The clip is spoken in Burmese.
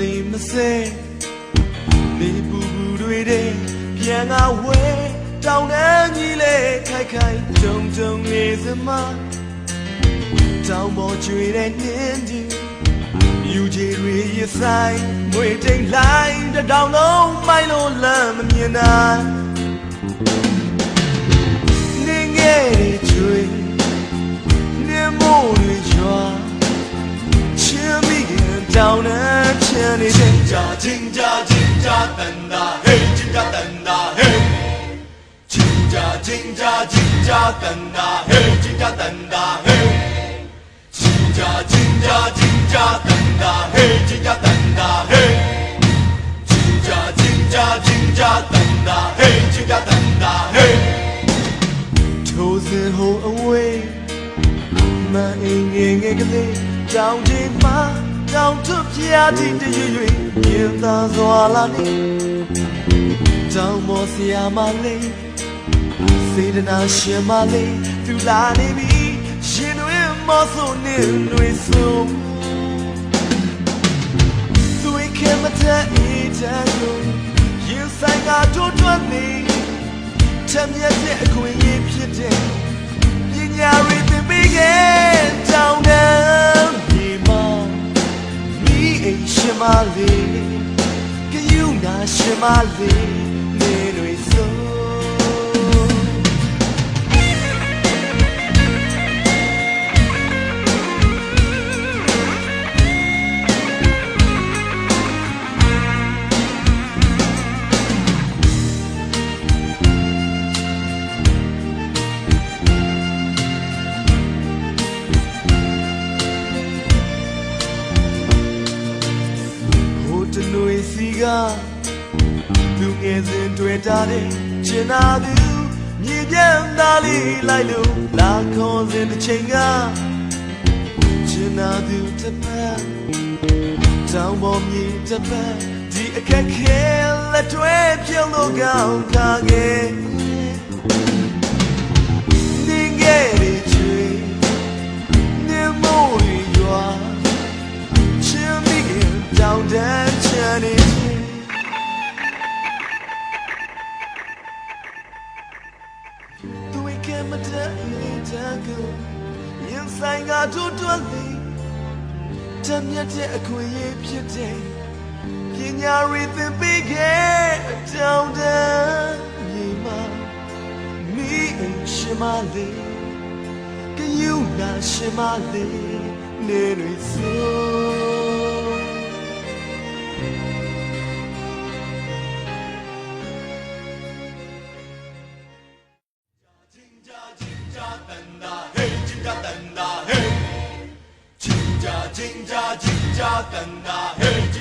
လေးမစဲနေပူပူတွေတဲ့ပြန်ကဝဲတောင်းတန်းကြီးလေခိုက်ခိုက်ကြုံကြုံနေစမတောင်းပေါ်ကျွေတဲ့နှင်းကြီးယူချီတွေရဆိုင်မွေတိတ်လိုက်တစ်တောင်လုံးမိုင်းလို့လမ်းမမြင်နိုင် ချင်နေချင်းကြချင်းကြချင်းကြတန်တာဟေးချင်းကြတန်တာဟေးချင်းကြချင်းကြချင်းကြတန်တာဟေးချင်းကြတန်တာဟေးချင်းကြချင်းကြချင်းကြတန်တာဟေးချင်းကြတန်တာဟေးချင်းကြချင်းကြချင်းကြတန်တာဟေးချင်းကြတ န်တာဟေးထိုးစင်ဟိုအဝေးမအင်းငယ်ငယ်ကလေးတောင်ကြီးမှာတောင်ထွပြားတီတရွရွမြင်သာစွာလာနေတောင်မောဆရာမလေးစေတနာရှင်မလေးသူလာနေပြီရှင်တွေမောဆိုနေတွေဆိုသူိခဲမတဲ့အေးတန်ကိုရင်ဆိုင်ကတိုးတွန်းနေတမျက်တဲ့အခွင့်အရေးဖြစ်တဲ့ မ်ရှင်မလေးကယူနာရှင်မလေး တနွေစီကသူငယ်စဉ်တွေ့တာတဲ့ချင်သာသူမြည်ပြန်သားလေးလိုက်လို့လာခေါ်စဉ်တစ်ချိန်ကချင်သာသူတစ်ပတ်တောင်ပေါ်မြေတစ်ပတ်ဒီအခက်ခဲလက်တွဲပြုံးလို့ကောင်းခါခဲ့ န်နေတန်ကိုရင်ဆိုင်ကတို့တွန်းလေတမျက်တဲ့အခွင့်အရေးဖြစ်တဲ့ပညာရည်သင်ပေးခဲ့တောင်တန်းမြေမှာမိအိမ်ရှင်မလေးကယူနာရှင်မလေးနေတွေဆို金 जा धंधा